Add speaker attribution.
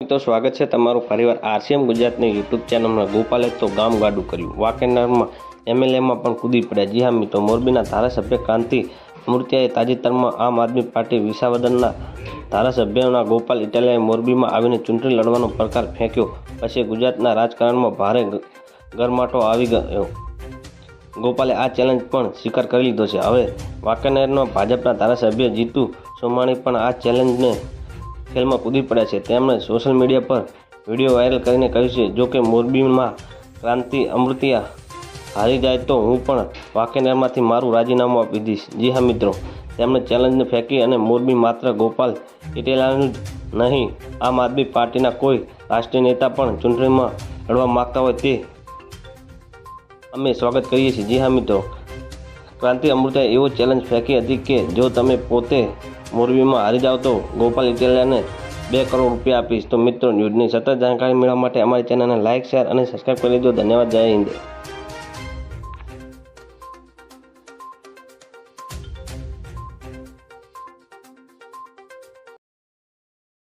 Speaker 1: તો સ્વાગત છે તમારું ફરીવાર આરસીએમ ગુજરાતની યુટ્યુબ ચેનલમાં. ગોપાલે તો ગામ ગાડું કર્યું. વાકેનારમાં એમએલએમાં પણ કૂદી પડ્યા. જી હા મિત્રો, મોરબીના ધારાસભ્ય કાંતિ મૂર્તિયાએ તાજેતરમાં આમ આદમી પાર્ટી વિસાવદનના ધારાસભ્યના ગોપાલ ઇટાલિયાએ મોરબીમાં આવીને ચૂંટણી લડવાનો પ્રકાર ફેંક્યો. પછી ગુજરાતના રાજકારણમાં ભારે ગરમાટો આવી ગયો. ગોપાલે આ ચેલેન્જ પણ સ્વીકાર કરી લીધો છે. હવે વાંકાનેરના ભાજપના ધારાસભ્ય જીતુ સોમાણી પણ આ ચેલેન્જને ખેલમાં કૂદી પડ્યા છે. તેમણે સોશિયલ મીડિયા પર વીડિયો વાયરલ કરીને કહ્યું છે, જો કે મોરબીમાં ક્રાંતિ અમૃતિયા હારી જાય તો હું પણ વાંકાનેરમાંથી મારું રાજીનામું આપી દઈશ. જી હા, મિત્રો. તેમણે ચેલેન્જને ફેંકી અને મોરબી માત્ર ગોપાલ ઇટેલાનું જ નહીં, આમ આદમી પાર્ટીના કોઈ રાષ્ટ્રીય નેતા પણ ચૂંટણીમાં લડવા માગતા હોય તે અમે સ્વાગત કરીએ છીએ. જી હા, મિત્રો. ક્રાંતિ અમૃતાએ એવો ચેલેન્જ ફેંકી હતી કે જો તમે પોતે મોરબીમાં હારી જાઓ તો ગોપાલ ઇટાલિયાને બે કરોડ રૂપિયા આપીશ. તો મિત્રો, ન્યૂઝની સતત જાણકારી મેળવવા માટે અમારી ચેનલને લાઇક શેર અને સબસ્ક્રાઈબ કરી દો ધન્યવાદ. જય હિન્દ.